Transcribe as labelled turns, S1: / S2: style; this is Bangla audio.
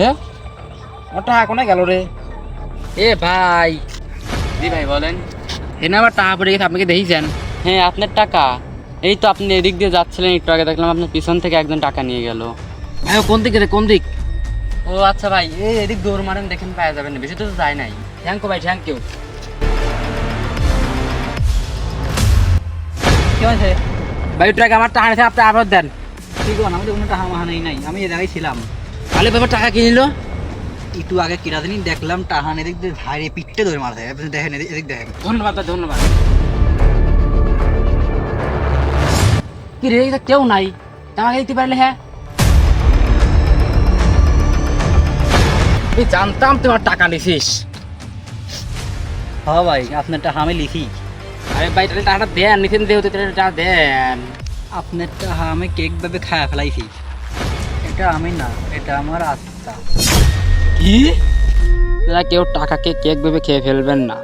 S1: হ্যাঁ ওটা কোনে গেল রে?
S2: এ ভাই। জি ভাই বলেন।
S1: এনে আবার টাকা পড়ে গেছে আপনি কি দেখেছেন?
S2: হ্যাঁ আপনার টাকা। এই তো আপনি এদিক দিয়ে যাচ্ছিলেন একটু আগে দেখলাম আপনার পিছন থেকে একজন টাকা নিয়ে গেল।
S1: ভাই কোন দিকে রে কোন দিক?
S2: ও আচ্ছা ভাই এই এদিক দৌড় মারেন দেখেন পাওয়া যাবেন না বেশি তো যায় নাই।
S1: থ্যাংক ইউ ভাই থ্যাংক ইউ
S3: কি হয়েছে?
S1: ভাই টাকা আমার টাকা নিয়েছে আপনি আবার দেন।
S3: কি করুন আমাদের কোনো টাকা মাহা নেই নাই আমি এ জায়গায় ছিলাম।
S1: তাহলে ব্যাপার টাকা কি নিল?
S3: একটু আগে কিরাদিনই দেখলাম টাহান এদিক দিয়ে ধারে পিঠে ধরে আপনি দেখেন এদিক দেখেন।
S1: ধন্যবাদ ধন্যবাদ। কি রে এটা কেউ নাই? আমাকে দিতে পারলে হ্যাঁ? আমি জানতাম তোমার টাকা নিছিস।
S3: হ্যাঁ ভাই আপনার টাকা আমি লিখি।
S1: আরে ভাই তাহলে টাকাটা দেন নিতেন দেহ তাহলে টাকা দেন।
S3: আপনার টাকা আমি কেক ভাবে খায়া ফেলাইছি। এটা আমি না এটা আমার আত্মা।
S1: কি?
S2: কেউ টাকাকে কেক ভেবে খেয়ে ফেলবেন না।